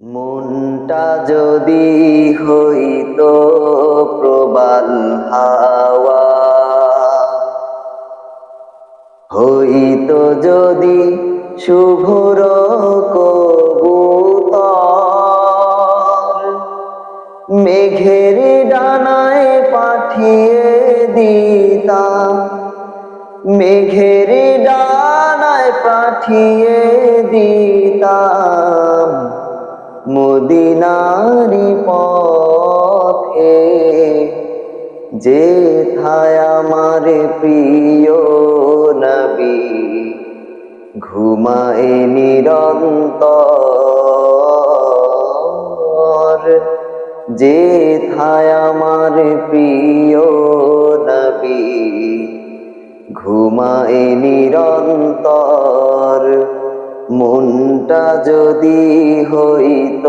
মনটা যদি হইত প্রবাল হাওয়া, হইত যদি শুভর কবুতর, মেঘের ডানায় পাঠিয়ে দিতাম। মেঘের ডানায় পাঠিয়ে দিতাম। মদিনারি পথে যে থায় আমার প্রিয় নবী, ঘুমায় নিরন্তর। যে থায় আমার প্রিয় নবী, ঘুমায় নিরন্তর। মনটা যদি হইত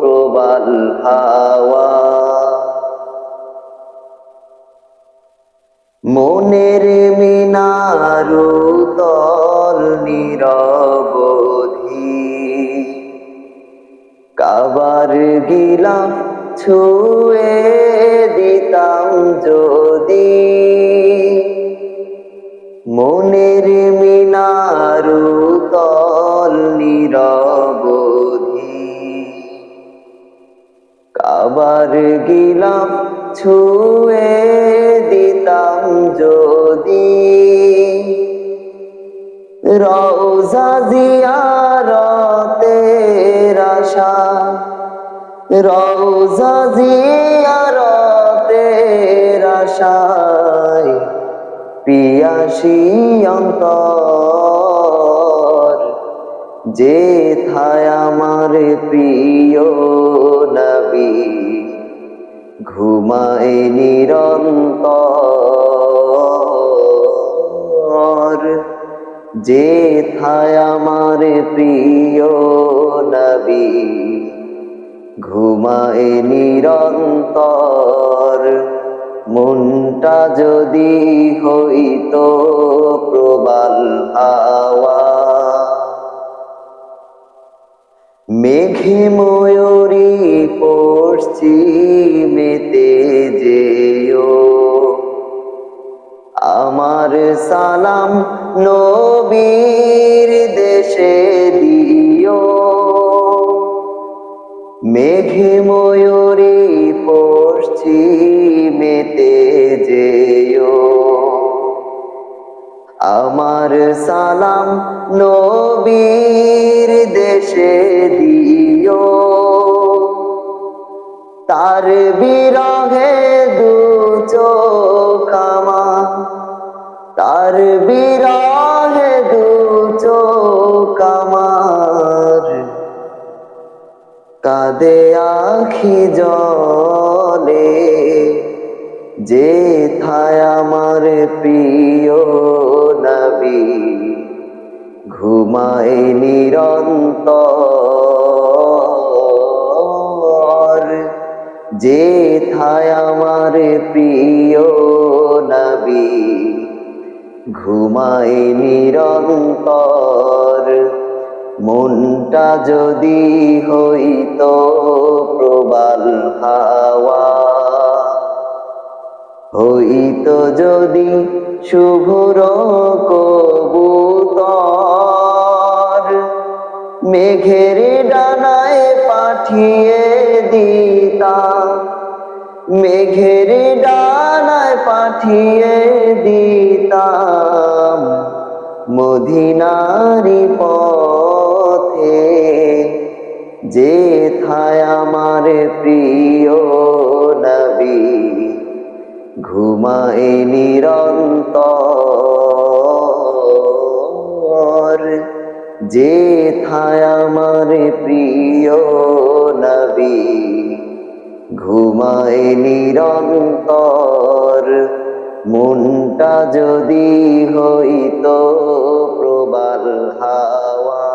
প্রবাল হাওয়া। মনের মিনারু তল নিরবধি কাবার গিলাম ছুঁয়ে দিতাম যদি। মনের মিনারু নিরবধি। কাবার গিলাম ছুঁয়ে দিতাম যদি। রওজা জিয়ারতের আশা রওজা জিয়ারতের আশায় পিয়াসি অন্তর। যে থায় আমার প্রিয় নবী, ঘুমায় নিরন্তর। যে থায় আমার প্রিয় নবী, ঘুমায় নিরন্তর। মনটা যদি হইত প্রবাল হাওয়া ময়ূরী পশ্চিমেতে যেও। আমার সালাম নবীর দেশে দিও। মেঘে আমার সালাম নবীর দেশে দিও। তার বিরহে দু চোখামা তার বিরহে দু চোখামার কাদে আখি জলে, যে থায় আমার প্রিয় নবী ঘুমায় নিরন্তর। যে থায় আমার প্রিয় নবী, ঘুমায় নিরন্তর। মনটা যদি হইত প্রবাল হাওয়া, হইত যদি শুভর কবুতর মেঘের ডানায় পাঠিয়ে দিতাম মেঘের ডানায় পাঠিয়ে দিতাম মদিনারি পথে। যে থায় আমার প্রিয় নবী, ঘুমায় নিরন্তর যে থায় আমার প্রিয় নবী ঘুমায় নিরন্তর। মনটা যদি হইত প্রবাল হাওয়া